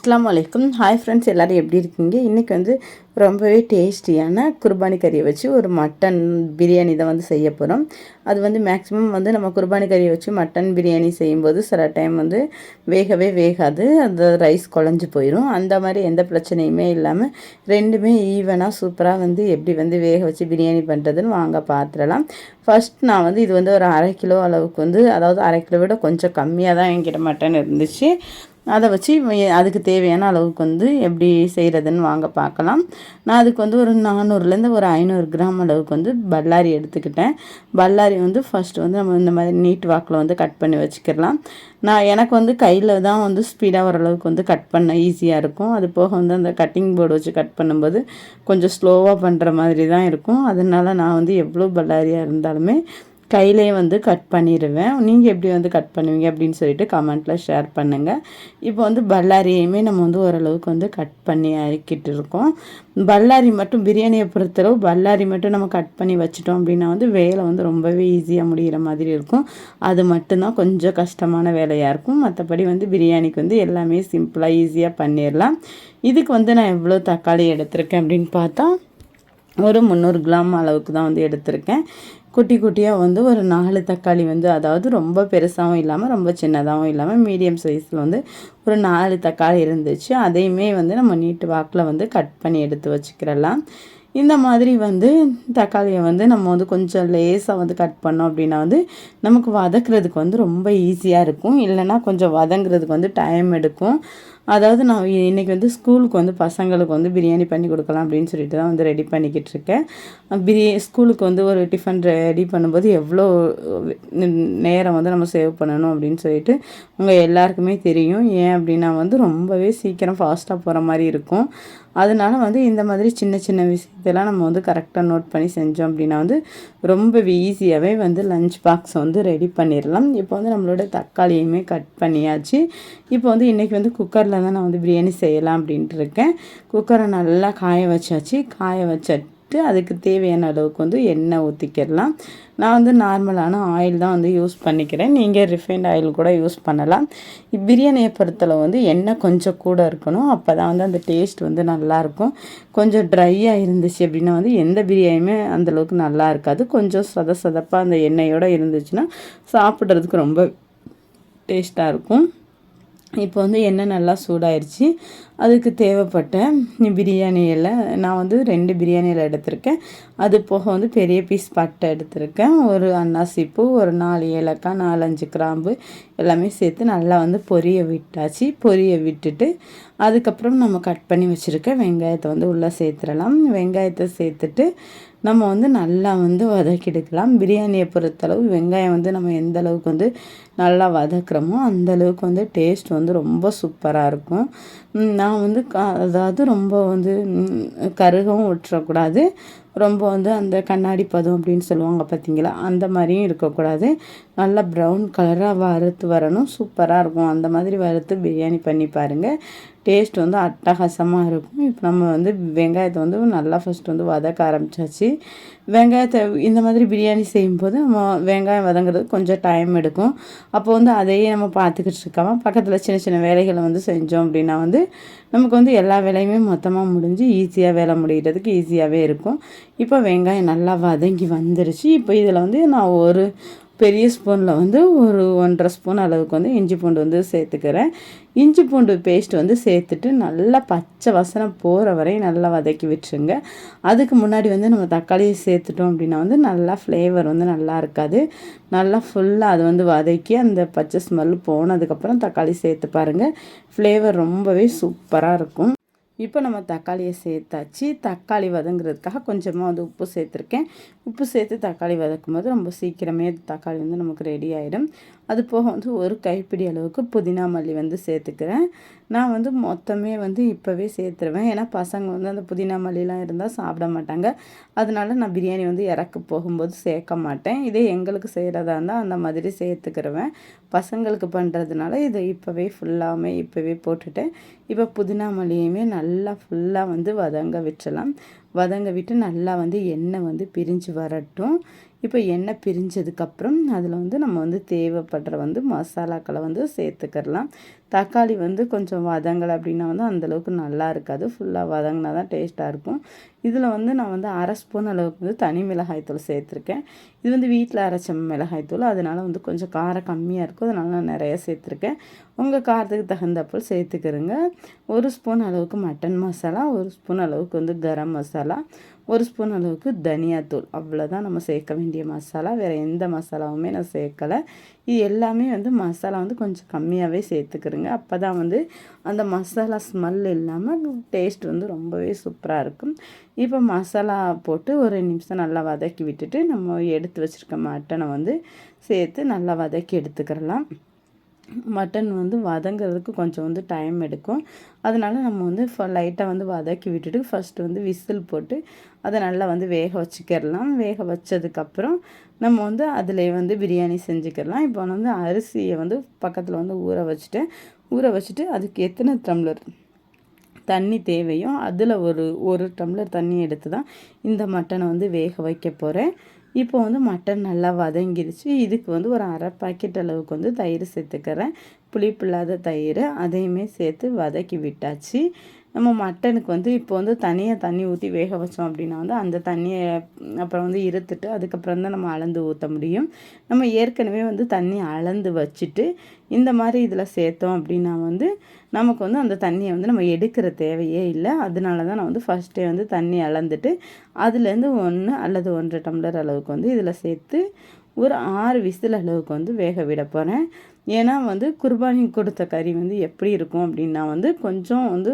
அஸ்லாம் வலைக்கம் hi friends எல்லோரும் எப்படி இருக்கீங்க? இன்றைக்கி வந்து ரொம்பவே டேஸ்டியான குர்பானி கறியை வச்சு ஒரு மட்டன் பிரியாணி தான் வந்து செய்ய போகிறோம் அது வந்து மேக்ஸிமம் வந்து நம்ம குர்பானி கறியை வச்சு மட்டன் பிரியாணி செய்யும்போது சில டைம் வந்து வேகவே வேகாது. அந்த ரைஸ் குழஞ்சி போயிடும் அந்த மாதிரி எந்த பிரச்சனையுமே இல்லாமல் ரெண்டுமே ஈவனாக சூப்பராக வந்து எப்படி வந்து வேக வச்சு பிரியாணி பண்ணுறதுன்னு வாங்க பார்த்துடலாம் ஃபஸ்ட் நான் வந்து இது வந்து ஒரு அரை கிலோ அளவுக்கு வந்து அதாவது அரை கிலோ விட கொஞ்சம் கம்மியாக தான் என்கிட்ட மட்டன் இருந்துச்சு. அதை வச்சு அதுக்கு தேவையான அளவுக்கு வந்து எப்படி செய்கிறதுன்னு வாங்க பார்க்கலாம். நான் அதுக்கு வந்து ஒரு நானூறுலேருந்து ஒரு ஐநூறு கிராம் அளவுக்கு வந்து பல்லாரி எடுத்துக்கிட்டேன். பல்லாரி வந்து ஃபஸ்ட்டு வந்து நம்ம இந்த மாதிரி நீட் வாக்கில் வந்து கட் பண்ணி வச்சுக்கிடலாம். நான் எனக்கு வந்து கையில் தான் வந்து ஸ்பீடாக ஓரளவுக்கு வந்து கட் பண்ண ஈஸியாக இருக்கும். அது போக வந்து அந்த கட்டிங் போர்டு வச்சு கட் பண்ணும்போது கொஞ்சம் ஸ்லோவாக பண்ணுற மாதிரி தான் இருக்கும். அதனால் நான் வந்து எவ்வளோ பல்லாரியாக இருந்தாலுமே கையிலே வந்து கட் பண்ணிடுவேன் நீங்கள் எப்படி வந்து கட் பண்ணுவீங்க அப்படின்னு சொல்லிட்டு கமெண்ட்டில் ஷேர் பண்ணுங்கள் இப்போ வந்து பல்லாரியையுமே நம்ம வந்து ஓரளவுக்கு வந்து கட் பண்ணி ஆக்கிட்டு இருக்கோம். பல்லாரி மட்டும் பிரியாணியை பொறுத்தளவு பல்லாரி மட்டும் நம்ம கட் பண்ணி வச்சிட்டோம் அப்படின்னா வந்து வேலை வந்து ரொம்பவே ஈஸியாக முடிகிற மாதிரி இருக்கும். அது மட்டும்தான் கொஞ்சம் கஷ்டமான வேலையாக இருக்கும். மற்றபடி வந்து பிரியாணிக்கு வந்து எல்லாமே சிம்பிளாக ஈஸியாக பண்ணிடலாம் இதுக்கு வந்து நான் எவ்வளோ தக்காளி எடுத்திருக்கேன் அப்படின்னு பார்த்தா ஒரு முந்நூறு கிராம் அளவுக்கு தான் வந்து எடுத்திருக்கேன். குட்டி குட்டியாக வந்து ஒரு நாலு தக்காளி வந்து அதாவது ரொம்ப பெருசாகவும் இல்லாமல் ரொம்ப சின்னதாகவும் இல்லாமல் மீடியம் சைஸில் வந்து ஒரு நாலு தக்காளி இருந்துச்சு. அதையுமே வந்து நம்ம நீட்டு வாக்கில் வந்து கட் பண்ணி எடுத்து வச்சுக்கிறலாம். இந்த மாதிரி வந்து தக்காளியை வந்து நம்ம வந்து கொஞ்சம் லேஸாக வந்து கட் பண்ணோம் அப்படின்னா வந்து நமக்கு வதக்குறதுக்கு வந்து ரொம்ப ஈஸியாக இருக்கும். இல்லைன்னா கொஞ்சம் வதங்குறதுக்கு வந்து டைம் எடுக்கும். அதாவது நான் இன்றைக்கி வந்து ஸ்கூலுக்கு வந்து பசங்களுக்கு வந்து பிரியாணி பண்ணி கொடுக்கலாம் அப்படின்னு சொல்லிட்டு தான் வந்து ரெடி பண்ணிக்கிட்டு இருக்கேன். பிரியா ஸ்கூலுக்கு வந்து ஒரு டிஃபன் ரெடி பண்ணும்போது எவ்வளோ நேரம் வந்து நம்ம சேவ் பண்ணணும் அப்படின்னு சொல்லிட்டு உங்கள் எல்லாருக்குமே தெரியும். ஏன் அப்படின்னா வந்து ரொம்பவே சீக்கிரம் ஃபாஸ்ட்டாக போகிற மாதிரி இருக்கும். அதனால வந்து இந்த மாதிரி சின்ன சின்ன விஷயத்தெல்லாம் நம்ம வந்து கரெக்டாக நோட் பண்ணி செஞ்சோம் அப்படின்னா வந்து ரொம்ப ஈஸியாகவே வந்து லஞ்ச் பாக்ஸ் வந்து ரெடி பண்ணிடலாம் இப்போ வந்து நம்மளோட தக்காளியுமே கட் பண்ணியாச்சு. இப்போ வந்து இன்றைக்கி வந்து குக்கரில் தான் நான் வந்து பிரியாணி செய்யலாம் அப்படின்ட்டு இருக்கேன் குக்கரை நல்லா காய வச்சாச்சு. காய வச்சிட்டு அதுக்கு தேவையான அளவுக்கு வந்து எண்ணெய் ஊற்றிக்கிடலாம் நான் வந்து நார்மலான ஆயில் தான் வந்து யூஸ் பண்ணிக்கிறேன். நீங்கள் ரிஃபைண்ட் ஆயில் கூட யூஸ் பண்ணலாம். பிரியாணியை பொறுத்தளவு வந்து எண்ணெய் கொஞ்சம் கூட இருக்கணும். அப்போ தான் வந்து அந்த டேஸ்ட் வந்து நல்லாயிருக்கும் கொஞ்சம் ட்ரையாக இருந்துச்சு அப்படின்னா வந்து எந்த பிரியாணியுமே அந்தளவுக்கு நல்லா இருக்காது. கொஞ்சம் சத சதப்பாக அந்த எண்ணெயோடு இருந்துச்சுன்னா சாப்பிட்றதுக்கு ரொம்ப டேஸ்ட்டாக இருக்கும். இப்போ வந்து எண்ணெய் நல்லா சூடாயிருச்சு. அதுக்கு தேவைப்பட்ட பிரியாணியில் நான் வந்து ரெண்டு பிரியாணியில் எடுத்திருக்கேன். அது போக வந்து பெரிய பீஸ் பட்டை எடுத்திருக்கேன். ஒரு அன்னாசிப்பூ ஒரு நாலு ஏலக்காய் நாலஞ்சு கிராம்பு எல்லாமே சேர்த்து நல்லா வந்து பொரிய விட்டாச்சு. பொரிய விட்டுட்டு அதுக்கப்புறம் நம்ம கட் பண்ணி வச்சுருக்க வெங்காயத்தை வந்து உள்ளே சேர்த்துடலாம். வெங்காயத்தை சேர்த்துட்டு நம்ம வந்து நல்லா வந்து வதக்கிடுக்கலாம். பிரியாணியை பொறுத்தளவு வெங்காயம் வந்து நம்ம எந்த அளவுக்கு வந்து நல்லா வதக்குறோமோ அந்த அளவுக்கு வந்து டேஸ்ட் வந்து ரொம்ப சூப்பராக இருக்கும். நான் வந்து அதாவது ரொம்ப வந்து கருகவும் விட்டுறக்கூடாது ரொம்ப வந்து அந்த கண்ணாடி பதம் அப்படின்னு சொல்லுவாங்க பார்த்தீங்களா அந்த மாதிரியும் இருக்கக்கூடாது. நல்லா ப்ரௌன் கலராக வறுத்து வரணும். சூப்பராக இருக்கும். அந்த மாதிரி வறுத்து பிரியாணி பண்ணி பாருங்கள் டேஸ்ட் வந்து அட்டகாசமாக இருக்கும். இப்போ நம்ம வந்து வெங்காயத்தை வந்து நல்லா ஃபஸ்ட் வந்து வதக்க ஆரம்பித்தாச்சு வெங்காயத்தை இந்த மாதிரி பிரியாணி செய்யும்போது நம்ம வெங்காயம் வதங்குறது கொஞ்சம் டைம் எடுக்கும். அப்போ வந்து அதையே நம்ம பார்த்துக்கிட்டு இருக்காமல் பக்கத்தில் சின்ன சின்ன வேலைகளை வந்து செஞ்சோம் அப்படின்னா வந்து நமக்கு வந்து எல்லா வேலையுமே மொத்தமாக முடிஞ்சு ஈஸியாக வேலை முடிகிறதுக்கு ஈஸியாகவே இருக்கும். இப்போ வெங்காயம் நல்லா வதங்கி வந்துருச்சு. இப்போ இதில் வந்து நான் ஒரு பெரிய ஸ்பூனில் வந்து ஒரு ஒன்றரை ஸ்பூன் அளவுக்கு வந்து இஞ்சி பூண்டு வந்து சேர்த்துக்கிறேன். இஞ்சி பூண்டு பேஸ்ட் வந்து சேர்த்துட்டு நல்லா பச்சை வசனம் போகிற வரையும் நல்லா வதக்கி விட்டுருங்க. அதுக்கு முன்னாடி வந்து நம்ம தக்காளியை சேர்த்துட்டோம் அப்படின்னா வந்து நல்லா ஃப்ளேவர் வந்து நல்லா இருக்காது. நல்லா ஃபுல்லாக அது வந்து வதக்கி அந்த பச்சை ஸ்மெல் போனதுக்கப்புறம் தக்காளி சேர்த்து பாருங்கள் ஃப்ளேவர் ரொம்பவே சூப்பராக இருக்கும். இப்போ நம்ம தக்காளியை சேர்த்தாச்சு. தக்காளி வதங்குறதுக்காக கொஞ்சமாக வந்து உப்பு சேர்த்துருக்கேன். உப்பு சேர்த்து தக்காளி வதக்கும் போது ரொம்ப சீக்கிரமே தக்காளி வந்து நமக்கு ரெடி ஆகிடும் அது போக வந்து ஒரு கைப்பிடி அளவுக்கு புதினா மல்லி வந்து சேர்த்துக்கிறேன். நான் வந்து மொத்தமே வந்து இப்போவே சேர்த்துருவேன். ஏன்னா பசங்க வந்து அந்த புதினா மல்லிலாம் இருந்தால் சாப்பிட மாட்டாங்க. அதனால நான் பிரியாணி வந்து இறக்க போகும்போது சேர்க்க மாட்டேன். இதே எங்களுக்கு செய்கிறதா இருந்தால் அந்த மாதிரி சேர்த்துக்கிருவேன். பசங்களுக்கு பண்ணுறதுனால இதை இப்போவே ஃபுல்லாமே இப்போவே போட்டுட்டேன் இப்போ புதினா மல்லியுமே நல்லா ஃபுல்லாக வந்து வதங்க விட்டுலாம் வதங்க விட்டு நல்லா வந்து எண்ணெய் வந்து பிரிஞ்சு வரட்டும். இப்போ எண்ணெய் பிரிஞ்சதுக்கப்புறம் அதில் வந்து நம்ம வந்து தேவைப்படுற வந்து மசாலாக்களை வந்து சேர்த்துக்கிறலாம். தக்காளி வந்து கொஞ்சம் வதங்கலை அப்படின்னா வந்து அந்தளவுக்கு நல்லா இருக்காது. ஃபுல்லாக வதங்கினா தான் டேஸ்ட்டாக இருக்கும். இதில் வந்து நான் வந்து அரை ஸ்பூன் அளவுக்கு வந்து தனி மிளகாய்த்தூள் சேர்த்துருக்கேன். இது வந்து வீட்டில் அரைச்ச மிளகாய்த்தூள் அதனால் வந்து கொஞ்சம் காரம் கம்மியாக இருக்கும். அதனால் நான் நிறைய சேர்த்துருக்கேன். உங்கள் காரத்துக்கு தகுந்தப்போ சேர்த்துக்கிறேங்க. ஒரு ஸ்பூன் அளவுக்கு மட்டன் மசாலா ஒரு ஸ்பூன் அளவுக்கு வந்து கரம் மசாலா ஒரு ஸ்பூன் அளவுக்கு தனியாத்தூள் அவ்வளோதான் நம்ம சேர்க்க வேண்டிய மசாலா. வேறு எந்த மசாலாவுமே நான் சேர்க்கலை. இது எல்லாமே வந்து மசாலா வந்து கொஞ்சம் கம்மியாகவே சேர்த்துக்கிறேங்க. அப்போ தான் வந்து அந்த மசாலா ஸ்மெல் இல்லாமல் டேஸ்ட் வந்து ரொம்பவே சூப்பராக இருக்கும். இப்போ மசாலா போட்டு ஒரு நிமிஷம் நல்லா வதக்கி விட்டுட்டு நம்ம எடுத்து வச்சுருக்க மட்டனை வந்து சேர்த்து நல்லா வதக்கி எடுத்துக்கிறலாம். மட்டன் வந்து வதங்கிறதுக்கு கொஞ்சம் வந்து டைம் எடுக்கும். அதனால் நம்ம வந்து லைட்டாக வந்து வதக்கி விட்டுட்டு ஃபஸ்ட்டு வந்து விசில் போட்டு அதை நல்லா வந்து வேக வச்சுக்கிடலாம் வேக வச்சதுக்கப்புறம் நம்ம வந்து அதில் வந்து பிரியாணி செஞ்சுக்கிடலாம் இப்போ வந்து அரிசியை வந்து பக்கத்தில் வந்து ஊற வச்சுட்டு ஊற வச்சுட்டு அதுக்கு எத்தனை டம்ளர் தண்ணி தேவையோ அதில் ஒரு ஒரு டம்ளர் தண்ணி எடுத்து தான் இந்த மட்டனை வந்து வேக வைக்க போகிறேன் இப்போ வந்து மட்டன் நல்லா வதங்கிருச்சு. இதுக்கு வந்து ஒரு அரை பாக்கெட் அளவுக்கு வந்து தயிர் சேர்த்துக்கிறேன். புளிப்பு இல்லாத தயிர் அதையுமே சேர்த்து வதக்கி விட்டாச்சு. நம்ம மட்டனுக்கு வந்து இப்போ வந்து தனியாக தண்ணி ஊற்றி வேக வச்சோம் அப்படின்னா வந்து அந்த தண்ணியை அப்புறம் வந்து இருத்துட்டு அதுக்கப்புறம் தான் நம்ம அளந்து ஊற்ற முடியும். நம்ம ஏற்கனவே வந்து தண்ணி அளந்து வச்சுட்டு இந்த மாதிரி இதில் சேர்த்தோம் அப்படின்னா வந்து நமக்கு வந்து அந்த தண்ணியை வந்து நம்ம எடுக்கிற தேவையே இல்லை. அதனால தான் நான் வந்து ஃபஸ்ட்டே வந்து தண்ணி அளந்துட்டு அதுலேருந்து ஒன்று அல்லது ஒன்றரை டம்ளர் அளவுக்கு வந்து இதில் சேர்த்து ஒரு ஆறு விசில் அளவுக்கு வந்து வேக விட போகிறேன் ஏன்னா வந்து குர்பானி கொடுத்த கறி வந்து எப்படி இருக்கும் அப்படின்னா வந்து கொஞ்சம் வந்து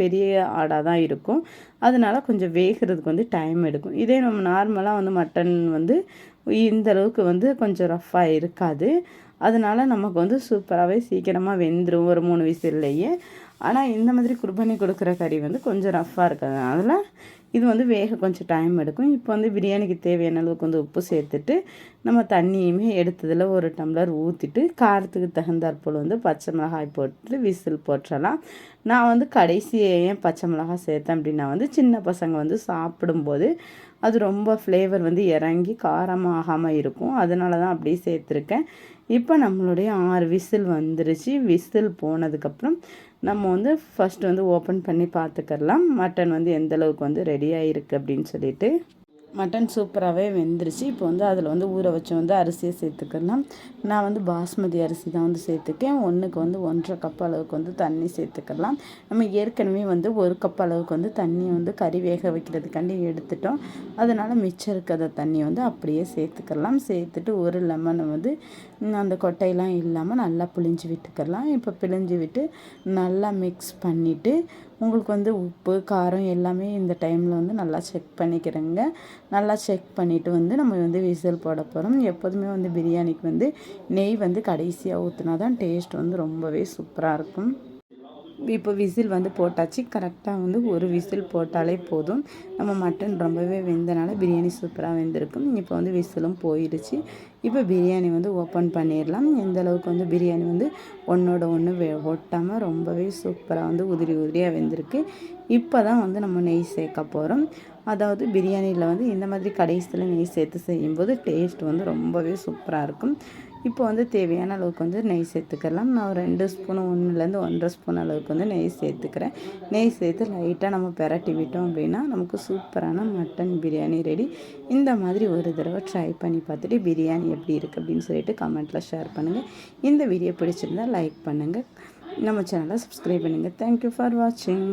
பெரிய ஆடாக தான் இருக்கும். அதனால் கொஞ்சம் வேகிறதுக்கு வந்து டைம் எடுக்கும். இதே நம்ம நார்மலாக வந்து மட்டன் வந்து இந்த அளவுக்கு வந்து கொஞ்சம் ரஃப்பாக இருக்காது. அதனால் நமக்கு வந்து சூப்பராகவே சீக்கிரமாக வெந்துடும் ஒரு மூணு விசில்லையே. ஆனால் இந்த மாதிரி குர்பானி கொடுக்குற கறி வந்து கொஞ்சம் ரஃப்பாக இருக்காது அதில் இது வந்து வேக கொஞ்சம் டைம் எடுக்கும். இப்போ வந்து பிரியாணிக்கு தேவையான அளவுக்கு வந்து உப்பு சேர்த்துட்டு நம்ம தண்ணியுமே எடுத்ததில் ஒரு டம்ளர் ஊற்றிட்டு காரத்துக்கு தகுந்தாற்போல் வந்து பச்சை மிளகாய் போட்டு விசில் போட்டுறலாம். நான் வந்து கடைசியே ஏன் பச்சை மிளகாய் சேர்த்தேன் அப்படின்னா வந்து சின்ன பசங்க வந்து சாப்பிடும்போது அது ரொம்ப ஃப்ளேவர் வந்து இறங்கி காரமாகாமல் இருக்கும். அதனால தான் அப்படியே சேர்த்துருக்கேன். இப்போ நம்மளுடைய ஆறு விசில் வந்துருச்சு. விசில் போனதுக்கப்புறம் நம்ம வந்து ஃபஸ்ட்டு வந்து ஓப்பன் பண்ணி பார்த்துக்கலாம் மட்டன் வந்து எந்தளவுக்கு வந்து ரெடியாக இருக்குது அப்படின்னு சொல்லிட்டு. மட்டன் சூப்பராகவே வெந்துருச்சு. இப்போ வந்து அதில் வந்து ஊற வச்சு வந்து அரிசியை சேர்த்துக்கலாம். நான் வந்து பாஸ்மதி அரிசி தான் வந்து சேர்த்துக்கேன். ஒன்றுக்கு வந்து ஒன்றரை கப் அளவுக்கு வந்து தண்ணி சேர்த்துக்கலாம். நம்ம ஏற்கனவே வந்து ஒரு கப் அளவுக்கு வந்து தண்ணியை வந்து கறி வேக வைக்கிறதுக்காண்டி எடுத்துட்டோம். அதனால் மிச்சம் இருக்கிற தண்ணியை வந்து அப்படியே சேர்த்துக்கலாம். சேர்த்துட்டு ஒரு லெமனை வந்து அந்த கொட்டையெல்லாம் இல்லாமல் நல்லா பிழிஞ்சு விட்டுக்கலாம். இப்போ பிழிஞ்சு விட்டு நல்லா மிக்ஸ் பண்ணிவிட்டு உங்களுக்கு வந்து உப்பு காரம் எல்லாமே இந்த டைமில் வந்து நல்லா செக் பண்ணிக்கிறேங்க. நல்லா செக் பண்ணிவிட்டு வந்து நம்ம வந்து விசில் போட போகிறோம் எப்போதுமே வந்து பிரியாணிக்கு வந்து நெய் வந்து கடைசியாக ஊற்றினா தான் டேஸ்ட் வந்து ரொம்பவே சூப்பராக இருக்கும். இப்போ விசில் வந்து போட்டாச்சு. கரெக்டாக வந்து ஒரு விசில் போட்டாலே போதும். நம்ம மட்டன் ரொம்பவே வெந்தனால பிரியாணி சூப்பராக வெந்திருக்கும். இப்போ வந்து விசிலும் போயிடுச்சு. இப்போ பிரியாணி வந்து ஓப்பன் பண்ணிடலாம். எந்த அளவுக்கு வந்து பிரியாணி வந்து ஒன்றோட ஒன்று வே ஒட்டாமல் ரொம்பவே சூப்பராக வந்து உதிரி உதிரியாக வெந்திருக்கு. இப்போ தான் வந்து நம்ம நெய் சேர்க்க போகிறோம் அதாவது பிரியாணியில் வந்து இந்த மாதிரி கடைசியில் நெய் சேர்த்து செய்யும்போது டேஸ்ட் வந்து ரொம்பவே சூப்பராக இருக்கும். இப்போ வந்து தேவையான அளவுக்கு வந்து நெய் சேர்த்துக்கலாம். நான் ரெண்டு ஸ்பூன் ஒன்றுலேருந்து ஒன்றரை ஸ்பூன் அளவுக்கு வந்து நெய் சேர்த்துக்கிறேன். நெய் சேர்த்து லைட்டாக நம்ம பெரட்டி விட்டோம் அப்படின்னா நமக்கு சூப்பரான மட்டன் பிரியாணி ரெடி இந்த மாதிரி ஒரு தடவை ட்ரை பண்ணி பார்த்துட்டு பிரியாணி எப்படி இருக்குது அப்படின்னு சொல்லிட்டு கமெண்ட்டில் ஷேர் பண்ணுங்கள் இந்த வீடியோ பிடிச்சிருந்தால் லைக் பண்ணுங்கள் நம்ம சேனலை சப்ஸ்கிரைப் பண்ணுங்கள் தேங்க்யூ ஃபார் வாட்சிங்